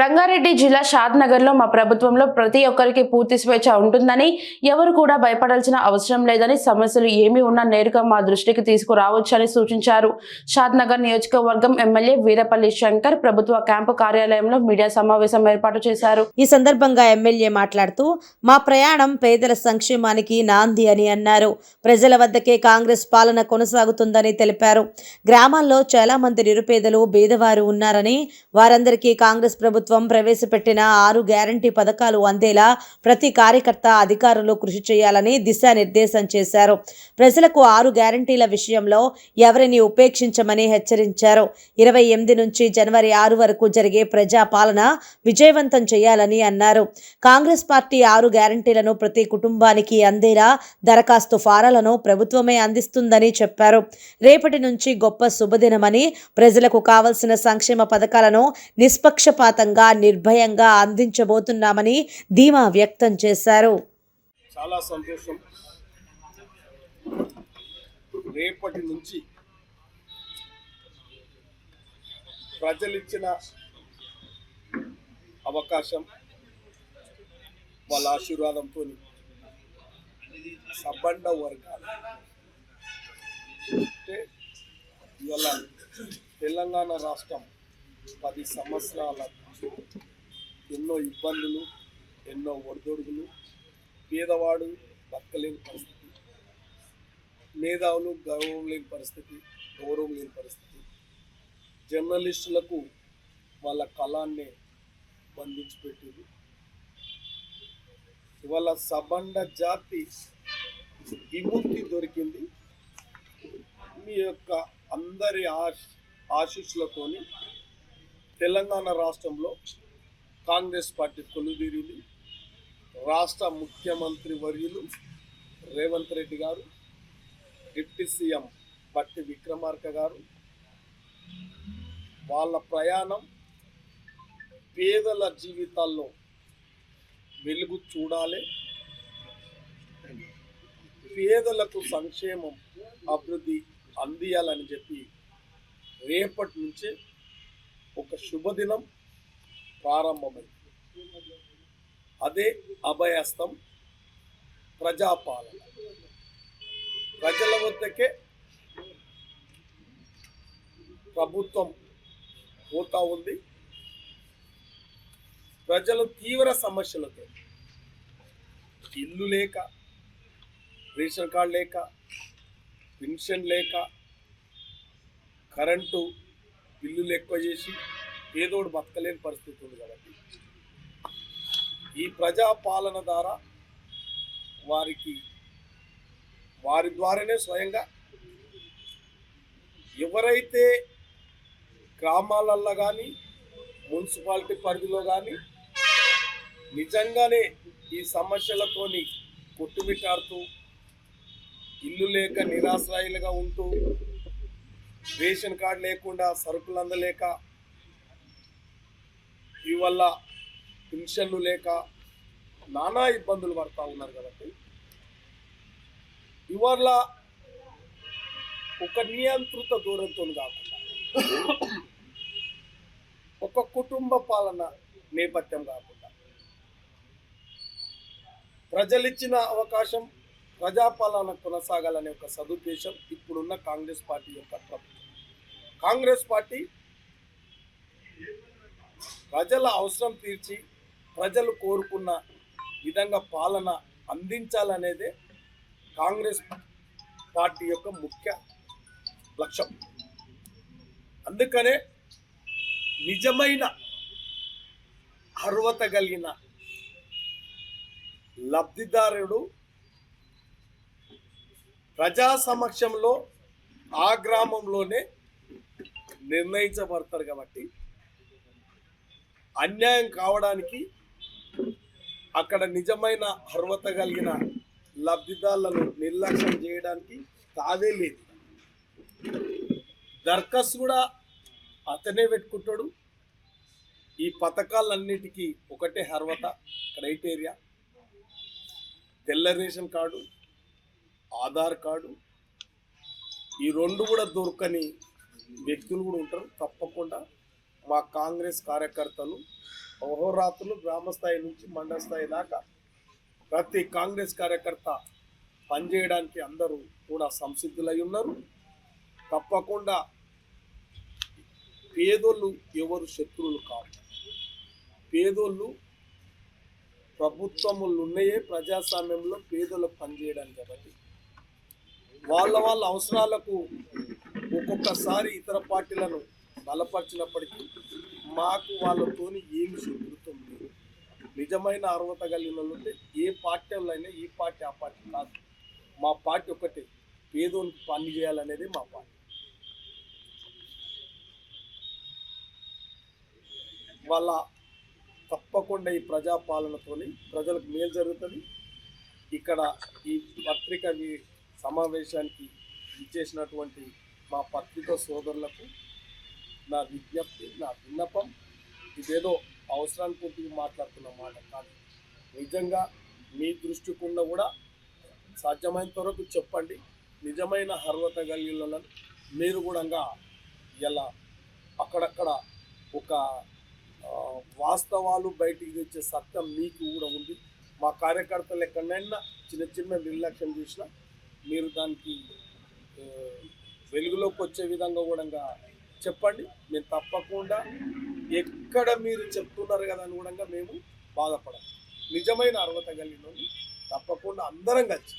రంగారెడ్డి జిల్లా షాద్ నగర్లో మా ప్రభుత్వంలో ప్రతి ఒక్కరికి పూర్తి స్వేచ్ఛ ఉంటుందని ఎవరు కూడా భయపడాల్సిన అవసరం లేదని సమస్యలు ఏమి ఉన్నా నేరుగా మా దృష్టికి తీసుకురావచ్చని సూచించారు. షాద్ నగర్ నియోజకవర్గం ఎమ్మెల్యే వీరపల్లి శంకర్ ప్రభుత్వ క్యాంపు కార్యాలయంలో మీడియా సమావేశం ఏర్పాటు చేశారు. ఈ సందర్భంగా ఎమ్మెల్యే మాట్లాడుతూ మా ప్రయాణం పేదల సంక్షేమానికి నాంది అని అన్నారు. ప్రజల వద్దకే కాంగ్రెస్ పాలన కొనసాగుతుందని తెలిపారు. గ్రామాల్లో చాలా మంది నిరుపేదలు బీదవారు ఉన్నారని వారందరికీ కాంగ్రెస్ ప్రభుత్వం ప్రవేశపెట్టిన ఆరు గ్యారంటీ పథకాలు అందేలా ప్రతి కార్యకర్త అధికారులు కృషి చేయాలని దిశానిర్దేశం చేశారు. ప్రజలకు ఆరు గ్యారంటీల విషయంలో ఎవరిని ఉపేక్షించమని హెచ్చరించారు. ఇరవై ఎనిమిది నుంచి జనవరి ఆరు వరకు జరిగే ప్రజా పాలన విజయవంతం చేయాలని అన్నారు. కాంగ్రెస్ పార్టీ ఆరు గ్యారంటీలను ప్రతి కుటుంబానికి అందేలా దరఖాస్తు ఫారాలను ప్రభుత్వమే అందిస్తుందని చెప్పారు. రేపటి నుంచి గొప్ప శుభదినమని ప్రజలకు కావలసిన సంక్షేమ పథకాలను నిష్పక్షపాతంగా నిర్భయంగా అందించబోతున్నామని ధీమా వ్యక్తం చేశారు. చాలా సంతోషం. రేపటి నుంచి ప్రజలిచ్చిన అవకాశం వాళ్ళ ఆశీర్వాదంతో సబ్బండ వర్గాలు. అంటే ఇవాళ తెలంగాణ రాష్ట్రం పది సంవత్సరాల ఎన్నో ఇబ్బందులు ఎన్నో ఒడిదొడుగులు పేదవాడు బతకలేని పరిస్థితి మేధావులు గౌరవం లేని పరిస్థితి గౌరవం లేని పరిస్థితి. జర్నలిస్టులకు వాళ్ళ కళాన్ని బంధించి పెట్టింది ఇవాళ సబండ జాతి విముక్తి దొరికింది. మీ యొక్క అందరి ఆశ ఆశీస్సులతోని తెలంగాణ రాష్ట్రంలో కాంగ్రెస్ పార్టీ కొలుదీరింది రాష్ట్ర ముఖ్యమంత్రి వర్యులు రేవంత్ రెడ్డి గారు డిప్యూటీ సీఎం బట్టి విక్రమార్క గారు వాళ్ళ ప్రయాణం పేదల జీవితాల్లో వెలుగు చూడాలి. పేదలకు సంక్షేమం అభివృద్ధి అందియాలని చెప్పి రేపటి నుంచే ఒక శుభదినం ప్రారంభమైంది. అదే అభయస్తం ప్రజాపాలన. ప్రజల వద్దకే ప్రభుత్వం పోతా ఉంది. ప్రజలు తీవ్ర సమస్యలతో ఇల్లు లేక రేషన్ కార్డు లేక పెన్షన్ లేక కరెంటు బిల్లులు ఎక్కువ చేసి పేదోడు బతకలేని పరిస్థితి ఉంది కాబట్టి. ఈ ప్రజాపాలన ద్వారా వారికి వారి ద్వారానే స్వయంగా ఎవరైతే గ్రామాలల్లో కానీ మున్సిపాలిటీ పరిధిలో కానీ నిజంగానే ఈ సమస్యలతోని కొట్టుమిట్టాడుతూ ఇల్లు లేక నిరాశ్రయులుగా ఉంటూ రేషన్ కార్డు లేకుండా సరుకులు అందలేక ఇవల్ల పెన్షన్లు లేక నానా ఇబ్బందులు పడతా ఉన్నారు కాబట్టి ఇవాళ ఒక నియంత్రిత దూరంతో కాకుండా ఒక కుటుంబ పాలన నేపథ్యం కాకుండా ప్రజలిచ్చిన అవకాశం ప్రజాపాలన కొనసాగాలనే ఒక సదుద్దేశం ఇప్పుడున్న కాంగ్రెస్ పార్టీ యొక్క ప్రభుత్వం. కాంగ్రెస్ పార్టీ ప్రజల అవసరం తీర్చి ప్రజలు కోరుకున్న విధంగా పాలన అందించాలనేదే కాంగ్రెస్ పార్టీ యొక్క ముఖ్య లక్ష్యం. అందుకనే నిజమైన అర్హత కలిగిన లబ్ధిదారుడు ప్రజా సమక్షంలో ఆ గ్రామంలోనే నిర్ణయించబడతారు కాబట్టి అన్యాయం కావడానికి అక్కడ నిజమైన అర్హత కలిగిన లబ్ధిదారులను నిర్లక్ష్యం చేయడానికి తాదే లేదు. దర్ఖాస్తు కూడా అతనే పెట్టుకుంటాడు. ఈ పథకాలన్నిటికీ ఒకటే అర్హత క్రైటీరియా. తెల్ల రేషన్ కార్డు ఆధార్ కార్డు. ఈ రెండు కూడా దొరకని వ్యక్తులు కూడా ఉంటారు. తప్పకుండా మా కాంగ్రెస్ కార్యకర్తలు అహోరాత్రులు గ్రామస్థాయి నుంచి మండల స్థాయి దాకా ప్రతి కాంగ్రెస్ కార్యకర్త పనిచేయడానికి అందరూ కూడా సంసిద్ధులై ఉన్నారు. తప్పకుండా పేదోళ్ళు ఎవరు శత్రువులు కాదు పేదోళ్ళు ప్రభుత్వములు ఉన్నాయే ప్రజాస్వామ్యంలో పేదలకు పనిచేయడానికి కాబట్టి వాళ్ళ వాళ్ళ అవసరాలకు ఒక్కొక్కసారి ఇతర పార్టీలను బలపరిచినప్పటికీ మాకు వాళ్ళతోని ఏమి శత్రుత్వం లేదు నిజమైన అర్హత కలిగిన వాళ్ళు ఉంటే ఏ పార్టీ అయినా ఈ పార్టీ ఆ పార్టీ కాదు. మా పార్టీ ఒకటే పేదోనికి పని చేయాలనేది మా పార్టీ. వాళ్ళ తప్పకుండా ఈ ప్రజాపాలనతోని ప్రజలకు మేలు జరుగుతుంది. ఇక్కడ ఈ పత్రిక సమావేశానికి ఇచ్చేసినటువంటి మా పత్రిక సోదరులకు నా విజ్ఞప్తి నా విన్నపం ఇదేదో అవసరాన్ని కొద్దిగా మాట్లాడుతున్న మాట కానీ నిజంగా మీ దృష్టికుండా కూడా సాధ్యమైనంత వరకు చెప్పండి. నిజమైన అర్హత గల్లీలను మీరు కూడా ఇలా అక్కడక్కడ ఒక వాస్తవాలు బయటికి తెచ్చే సత్యం మీకు కూడా ఉంది. మా కార్యకర్తలు ఎక్కడైనా చిన్న చిన్న నిర్లక్ష్యం చేసినా మీరు దానికి వెలుగులోకి వచ్చే విధంగా కూడా చెప్పండి. మేము తప్పకుండా ఎక్కడ మీరు చెప్తున్నారు కదా అని కూడా మేము బాధపడం నిజమైన అర్హత కలిగిన తప్పకుండా అందరం కలిసి